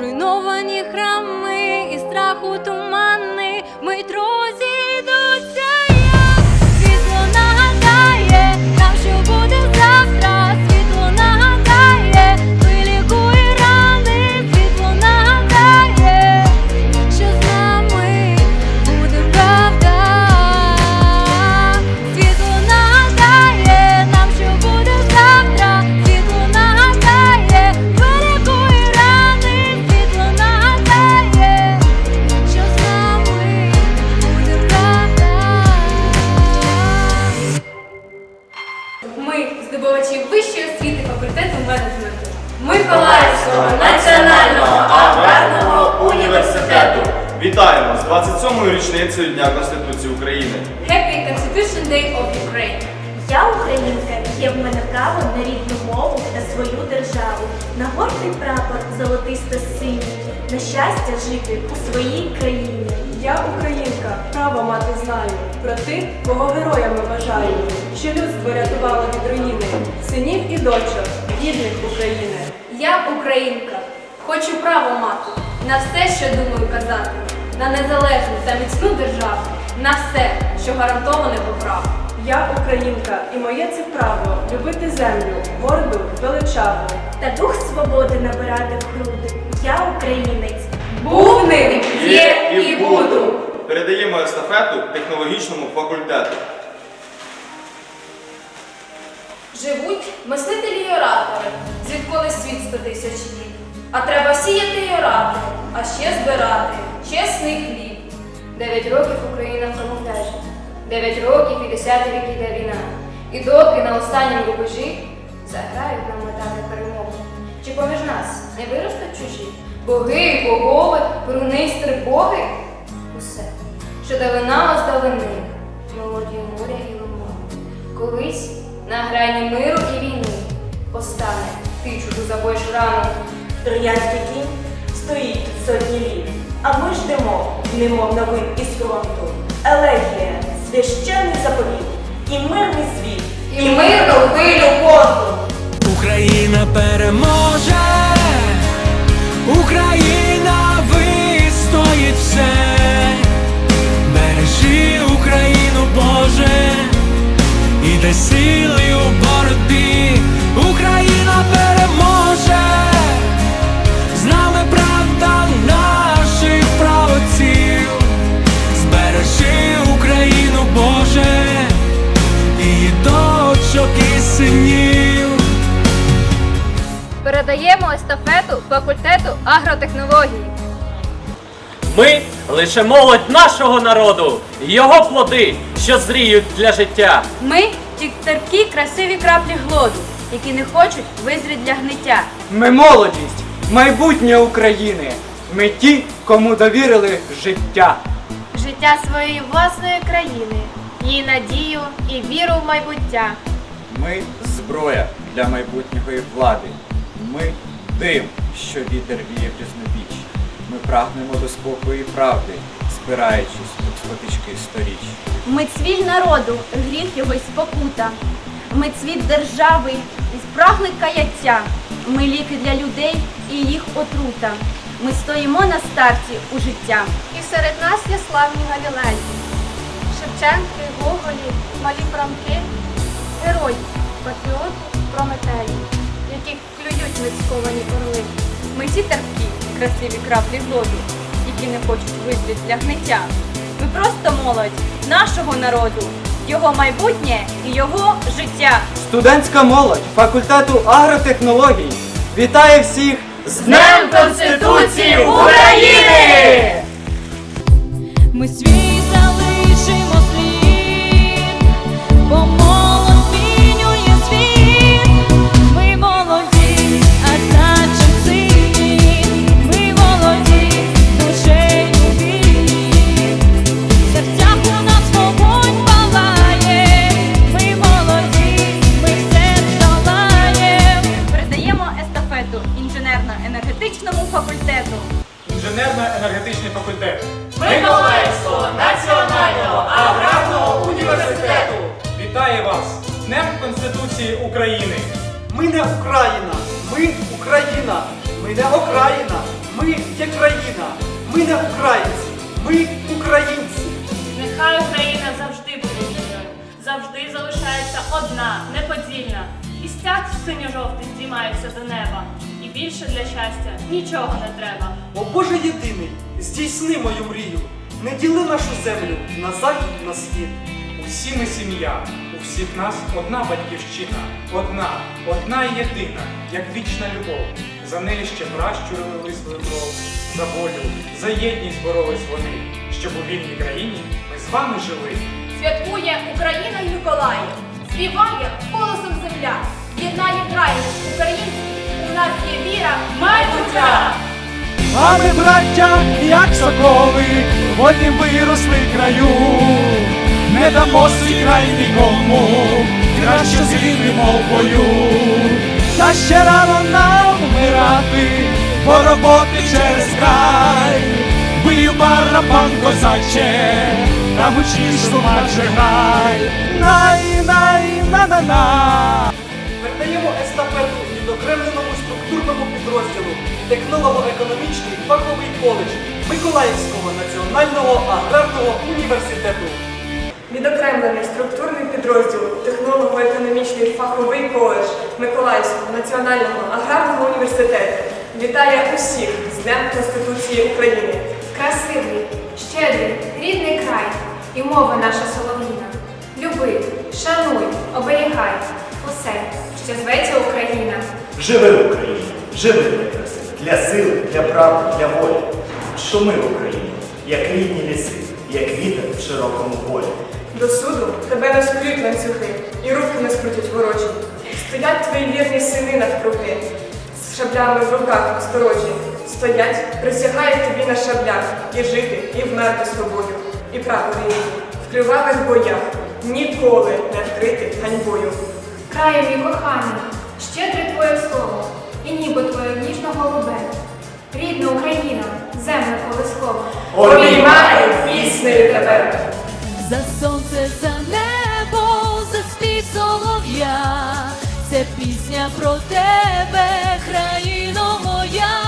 зруйновані храми і страху тому. 27-ю річницею Дня Конституції України. Happy Constitution Day of Ukraine! Я українка, є в мене право на рідну мову та свою державу, на гордий прапор золотисто синій, на щастя жити у своїй країні. Я українка, право мати знаю, про тих, кого героями вважаю, що людство рятувало від руїни, синів і дочок, гідних України. Я українка, хочу право мати на все, що думаю казати, на незалежну та міцну державу, на все, що гарантоване по праву. Я українка, і моє це право любити землю, горду, величаву. Та дух свободи набирати в груди. Я українець. Був ним, є і буду. Передаємо естафету технологічному факультету. Живуть мислителі й оратори, звідколи світ сто тисяч літ. А треба сіяти й орати, а ще збирати чесний хліб. Дев'ять років Україна в камуфляжі, дев'ять років і десяті рік іде війна. І доки на останньому рубежі заграють нам медалі перемоги. Чи поміж нас не виростуть чужі? Боги, богови, пронистри боги? Усе, що дали нам оздалини, мелодію моря і лимону. Колись на грані миру і війни постане ти чуду забоїш рану. Троянський кінь стоїть тут сотні літ, а ми ждемо, немов новин із фронту. Елегія, священний заповіт і мирний світ, І мирну хвилю понту. Україна переможе, Україна Передаємо естафету факультету агротехнології. Ми лише молодь нашого народу, його плоди, що зріють для життя. Ми ті терпкі, красиві краплі глоду, які не хочуть визріти для гниття. Ми молодість, майбутнє України. Ми ті, кому довірили життя. життя своєї власної країни, її надію і віру в майбуття. Ми зброя для майбутньої влади. Ми дим, що вітер віє в різнобіч. Ми прагнемо до спокою і правди, спираючись об спотички сторіч. Ми цвіль народу, гріх його й спокута. Ми цвіт держави і спрагли каяття. Ми ліки для людей і їх отрута. Ми стоїмо на старті у життя. І серед нас є славні галілеї, Шевченки, Гоголі, малі Франки, герої, патріоти, прометеї, яких клюють нецьковані орли. Ми ті терпкі, красиві краплі глоду, які не хочуть визріти для гниття. Ми просто молодь нашого народу, його майбутнє і його життя. Студентська молодь факультету агротехнологій вітає всіх з Днем Конституції України! Ми свій інженерно-енергетичному факультету. Інженерно-енергетичний факультет. Миколаївського національного аграрного університету. Вітає вас з Днем Конституції України! Ми не Україна, ми Україна, ми не Окраїна, ми є країна, ми не українці, Ми українці. Нехай Україна завжди буде вільною, завжди залишається одна, неподільна. І стяг синьо-жовтий здіймається до неба. І більше для щастя нічого не треба. О Боже єдиний, здійсни мою мрію. Не діли нашу землю на захід, на схід. Усі ми сім'я, у всіх нас одна батьківщина, одна, одна і єдина, як вічна любов. За неї ще пращури лили свою кров, за волю, за єдність боролись вони, щоб у вільній країні ми з вами жили. Святкує Україна й Миколаїв, співає голосом земля, єднає край майбуття. А ми, браття, як соколи, в однім виросли краю, не дамо свій край нікому, краще згинемо в бою. Та ще рано нам вмирати, бо роботи через край, бию барабан козаче, та гучніш слумаче грай, най, най, на на на Передаємо естафету відокремленому структурному підрозділу технолого-економічний фаховий коледж Миколаївського національного аграрного університету. Відокремлений структурний підрозділ технолого-економічний фаховий коледж Миколаївського національного аграрного університету вітає усіх з Днем Конституції України. Красивий, щедрий, рідний край і мова наша солов'їна. Люби, шануй, оберігай усе, що зветься Україна. Живи Україна, живи прекраси, для сили, для правди, для волі. Шуми в Україні, як рідні ліси, як вітер в широкому полі. До суду тебе не скують ланцюги, і руки не скрутять ворожі. Стоять твої вірні сини навкруги, з шаблями в руках осторожі. Стоять, присягають тобі на шаблях, і жити, і вмерти з тобою. І прапори рідні, в кривавих боях, ніколи не вкрити ганьбою. Щедре твоє слово, і ніби твоє ніжно голубе. Рідна Україна, земля колискова. Обіймаю піснею тебе. За сонце, за небо, за спів солов'я, це пісня про тебе, країно моя,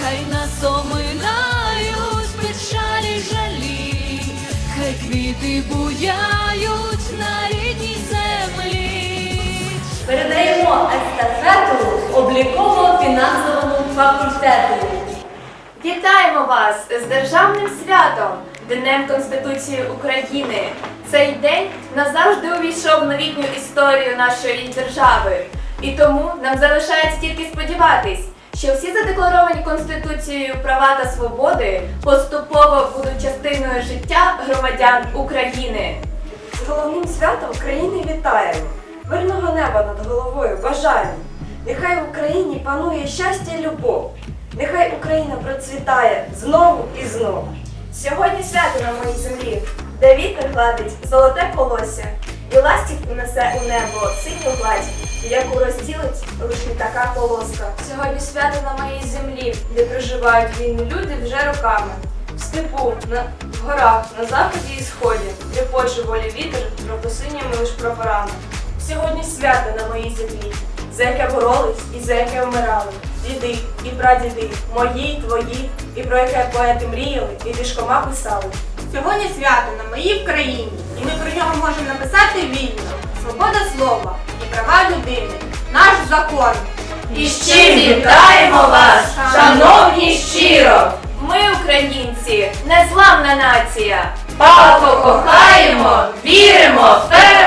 хай нас оминають печалі жалі, хай квіти буяють на рідній землі. Передаємо естафету обліково-фінансовому факультету. Вітаємо вас з державним святом, Днем Конституції України. Цей день назавжди увійшов в новітню історію нашої держави. І тому нам залишається тільки сподіватись, що всі задекларовані Конституцією права та свободи поступово будуть частиною життя громадян України. З головним святом країни вітаємо. Мирного неба над головою бажаємо. Нехай в Україні панує щастя і любов. Нехай Україна процвітає знову і знову. Сьогодні свято на моїй землі, де вітер гладить золоте колосся, і ластівку несе у небо синю гладь, яку розділить лиш не така полоска. Сьогодні свято на моїй землі, де проживають вільні люди вже роками. В степу, на в горах, на заході і сході, де поче волі вітер, пропосиніми лиш прапорами. Сьогодні свято на моїй землі, за яке боролись і за яке вмирали. Діди і прадіди, мої, твої, і про яке поети мріяли і вішкома писали. Сьогодні свято на моїй країні, і ми про нього можемо написати вільно. Свобода слова і права людини, наш закон. І чим вітаємо вас, шановні щиро! Ми, українці, незламна нація. Палко кохаємо, віримо, вперед!